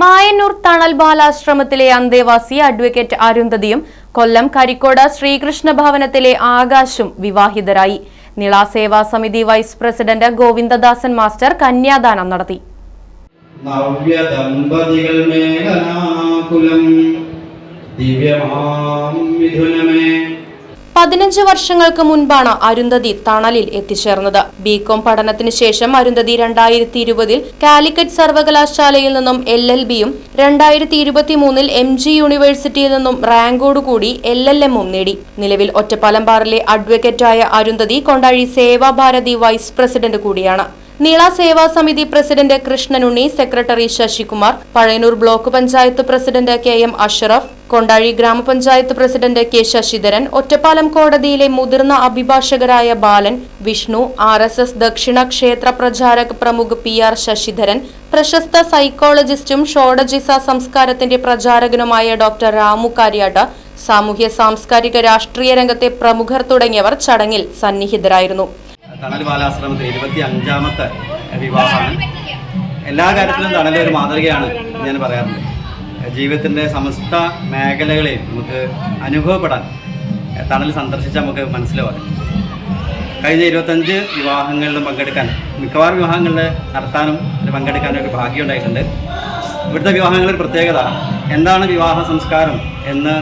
Mayannur Thanal ബാലാശ്രമത്തിലെ അന്തേവാസി advocate അരുന്ധതിയും കൊല്ലം കരിക്കോട് ശ്രീകൃഷ്ണ ഭവനത്തിലെ ആകാശും വിവാഹിതരായി. Nila Seva Samithi vice president Govindadasan master കന്യാദാനം നടത്തി. ദമ്പതികൾ മേഘനാകുലം ദിവ്യമാം മിഥുനമേ. പതിനഞ്ച് വർഷങ്ങൾക്ക് മുൻപാണ് അരുന്ധതി തണലിൽ എത്തിച്ചേർന്നത്. ബികോം പഠനത്തിന് ശേഷം അരുന്ധതി രണ്ടായിരത്തി ഇരുപതിൽ കാലിക്കറ്റ് സർവകലാശാലയിൽ നിന്നും എൽ എൽ ബിയും രണ്ടായിരത്തി ഇരുപത്തിമൂന്നിൽ എം ജി യൂണിവേഴ്സിറ്റിയിൽ നിന്നും റാങ്കോടുകൂടി എൽ എൽ എമ്മും നേടി. നിലവിൽ ഒറ്റപ്പാലംപാറിലെ അഡ്വക്കേറ്റായ അരുന്ധതി കൊണ്ടാഴി സേവാഭാരതി വൈസ് പ്രസിഡന്റ് കൂടിയാണ്. Neela Seva Samithi president Krishnanunni secretary Sasikumar Pazhayannur block panchayat president K M Ashraf Kondazhi grama panchayat president K Sasidharan Ottapalam കോടതിയിലെ മുതിർന്ന അഭിഭാഷകരായ Balan Vishnu R S S ദക്ഷിണ ക്ഷേത്ര പ്രചാരക് പ്രമുഖ് പി ആർ ശശിധരൻ പ്രശസ്ത സൈക്കോളജിസ്റ്റും ഷോഡജിസ സംസ്കാരത്തിന്റെ പ്രചാരകനുമായ ഡോക്ടർ രാമു കാര്യാട്ട സാമൂഹ്യ സാംസ്കാരിക രാഷ്ട്രീയ രംഗത്തെ പ്രമുഖർ തുടങ്ങിയവർ ചടങ്ങിൽ സന്നിഹിതരായിരുന്നു. തണൽ ബാലാശ്രമത്തിൽ ഇരുപത്തി അഞ്ചാമത്തെ വിവാഹമാണ്. എല്ലാ കാര്യത്തിലും തണൽ ഒരു മാതൃകയാണ് ഞാൻ പറയാറുണ്ട് ജീവിതത്തിന്റെ സമസ്ത മേഖലകളെയും നമുക്ക് അനുഭവപ്പെടാൻ തണൽ സന്ദർശിച്ചാൽ നമുക്ക് മനസ്സിലാവാം കഴിഞ്ഞ ഇരുപത്തഞ്ച് വിവാഹങ്ങളിലും പങ്കെടുക്കാൻ മിക്കവാറും വിവാഹങ്ങളിൽ നടത്താനും പങ്കെടുക്കാനും ഒരു ഭാഗ്യം ഉണ്ടായിട്ടുണ്ട്. ഇവിടുത്തെ വിവാഹങ്ങളുടെ പ്രത്യേകത എന്താണ് വിവാഹ സംസ്കാരം എന്ന്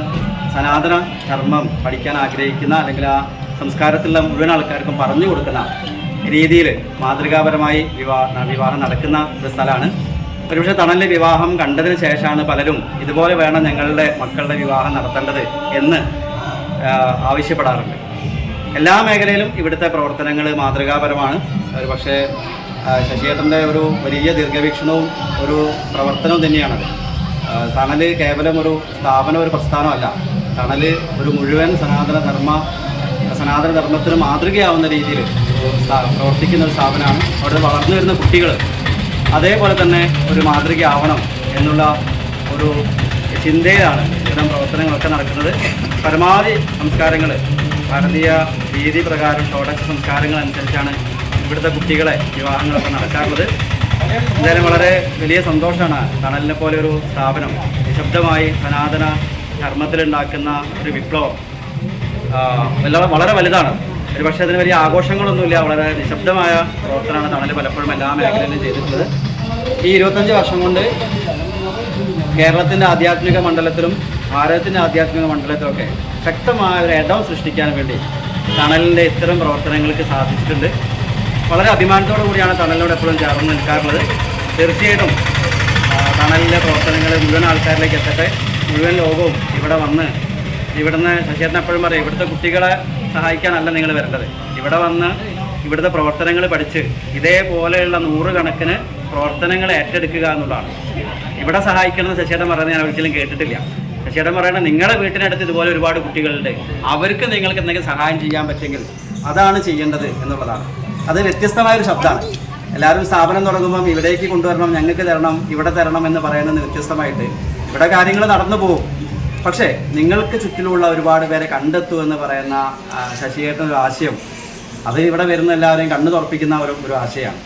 സനാതന ധർമ്മം പഠിക്കാൻ ആഗ്രഹിക്കുന്ന അല്ലെങ്കിൽ ആ സംസ്കാരത്തിലുള്ള മുഴുവൻ ആൾക്കാർക്കും പറഞ്ഞു കൊടുക്കുന്ന രീതിയിൽ മാതൃകാപരമായി വിവാഹ വിവാഹം നടക്കുന്ന ഒരു സ്ഥലമാണ്. ഒരുപക്ഷെ തണലിലെ വിവാഹം കണ്ടതിന് ശേഷമാണ് പലരും ഇതുപോലെ വേണം ഞങ്ങളുടെ മക്കളുടെ വിവാഹം നടത്തേണ്ടത് എന്ന് ആവശ്യപ്പെടാറുണ്ട്. എല്ലാ മേഖലയിലും ഇവിടുത്തെ പ്രവർത്തനങ്ങൾ മാതൃകാപരമാണ്. ഒരു പക്ഷേ ശശിയേട്ടന്റെ ഒരു വലിയ ദീർഘവീക്ഷണവും ഒരു പ്രവർത്തനവും തന്നെയാണത്. തണൽ കേവലം ഒരു സ്ഥാപനം ഒരു പ്രസ്ഥാനമല്ല. തണൽ ഒരു മുഴുവൻ സനാതന ധർമ്മ സനാതന ധർമ്മത്തിന് മാതൃകയാവുന്ന രീതിയിൽ പ്രവർത്തിക്കുന്ന ഒരു സ്ഥാപനമാണ്. അവിടെ വളർന്നു വരുന്ന കുട്ടികൾ അതേപോലെ തന്നെ ഒരു മാതൃകയാവണം എന്നുള്ള ഒരു ചിന്തയിലാണ് ഇത്തരം പ്രവർത്തനങ്ങളൊക്കെ നടക്കുന്നത്. പരമാവധി സംസ്കാരങ്ങൾ ഭാരതീയ രീതി പ്രകാരം ഷോഡക്സ് സംസ്കാരങ്ങൾ അനുസരിച്ചാണ് ഇവിടുത്തെ കുട്ടികളെ വിവാഹങ്ങളൊക്കെ നടക്കാറുള്ളത്. എന്തായാലും വളരെ വലിയ സന്തോഷമാണ് തണലിനെ പോലെ ഒരു സ്ഥാപനം നിശബ്ദമായി സനാതന ധർമ്മത്തിലുണ്ടാക്കുന്ന ഒരു വിപ്ലവം. ആ, വല്ല- വളരെ വലുതാണ്. ഒരു പക്ഷേ അതിന് വലിയ ആഘോഷങ്ങളൊന്നുമില്ല. വളരെ നിശബ്ദമായ പ്രവർത്തനമാണ് തണൽ പലപ്പോഴും എല്ലാ മേഖലയിലും ചെയ്തിട്ടുള്ളത്. ഈ ഇരുപത്തഞ്ച് വർഷം കൊണ്ട് കേരളത്തിന്റെ ആധ്യാത്മിക മണ്ഡലത്തിലും ഭാരതത്തിന്റെ ആധ്യാത്മിക മണ്ഡലത്തിലൊക്കെ ശക്തമായ ഒരു ഇടം സൃഷ്ടിക്കാൻ വേണ്ടി തണലിന്റെ ഇത്തരം പ്രവർത്തനങ്ങൾക്ക് സാധിച്ചിട്ടുണ്ട്. വളരെ അഭിമാനത്തോടു കൂടിയാണ് തണലിനോട് എപ്പോഴും ചേർന്ന് നിൽക്കാറുള്ളത്. തീർച്ചയായിട്ടും തണലിന്റെ പ്രവർത്തനങ്ങൾ മുഴുവൻ ആൾക്കാരിലേക്ക് എത്തട്ടെ. മുഴുവൻ ലോകവും ഇവിടെ വന്ന് ഇവിടുന്ന് ശശിയേട്ടൻ എപ്പോഴും പറയും ഇവിടുത്തെ കുട്ടികളെ സഹായിക്കാനല്ല നിങ്ങൾ വരേണ്ടത്. ഇവിടെ വന്ന് ഇവിടുത്തെ പ്രവർത്തനങ്ങൾ പഠിച്ച് ഇതേപോലെയുള്ള നൂറുകണക്കിന് പ്രവർത്തനങ്ങൾ ഏറ്റെടുക്കുക എന്നുള്ളതാണ്. ഇവിടെ സഹായിക്കണമെന്ന് ശശിയേട്ടൻ പറയുന്നത് ഞാൻ ഒരിക്കലും കേട്ടിട്ടില്ല. ശശിയേട്ടൻ പറയുന്നത് നിങ്ങളുടെ വീട്ടിനടുത്ത് ഇതുപോലെ ഒരുപാട് കുട്ടികളുണ്ട്. അവർക്ക് നിങ്ങൾക്ക് എന്തെങ്കിലും സഹായം ചെയ്യാൻ പറ്റുമെങ്കിൽ അതാണ് ചെയ്യേണ്ടത് എന്നുള്ളതാണ്. അത് വ്യത്യസ്തമായ ഒരു ശബ്ദമാണ്. എല്ലാവരും സ്ഥാപനം തുടങ്ങുമ്പം ഇവിടേക്ക് കൊണ്ടുവരണം ഞങ്ങൾക്ക് തരണം ഇവിടെ തരണം എന്ന് പറയുന്നത് വ്യത്യസ്തമായിട്ട്. ഇവിടെ കാര്യങ്ങൾ നടന്നു പോകും. പക്ഷേ നിങ്ങൾക്ക് ചുറ്റിലുള്ള ഒരുപാട് പേരെ കണ്ടെത്തു എന്ന് പറയുന്ന ശശിയേട്ടൻ ഒരു ആശയം. അത് ഇവിടെ വരുന്ന എല്ലാവരെയും കണ്ണു തുറപ്പിക്കുന്ന ഒരു ഒരു ആശയമാണ്.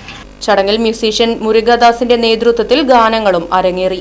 ചടങ്ങിൽ മ്യൂസീഷ്യൻ മുരുകദാസിന്റെ നേതൃത്വത്തിൽ ഗാനങ്ങളും അരങ്ങേറി.